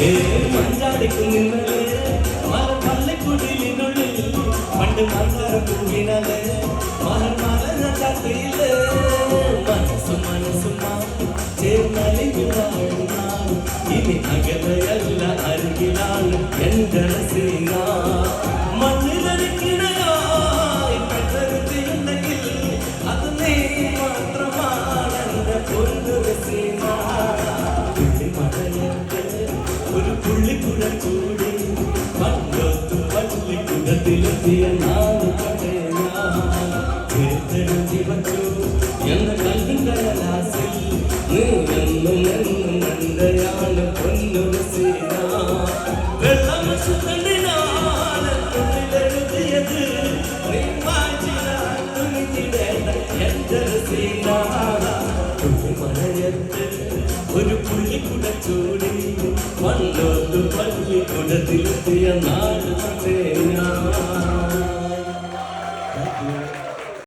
மஞ்சாடிக்கும் நின்னலே மலர் மல்லை குடிலினுள்ளில் பண்டு மலர பூவினாலே மலர் மலர தத்தையிலே மனசு மனசுமா. சேர்ந்தலை வாழுமா இனி ചൂടി പണ്ടൊത്തു പള്ളിക്കുടത്തിലെത്തിയ നാല് പടയാ വച്ചു എന്ന കൽവിന്റെ കലാസിൽ നീ എന്നും എന്റെയാണ് പൊന്നൊരു സീന വെള്ളം തുണിഞ്ഞിടേണ്ട എന്റെ സീന ഒരു പുള്ളിക്കുട ചൂടി പള്ളിക്കുടത്തിലെത്തിയ നാട്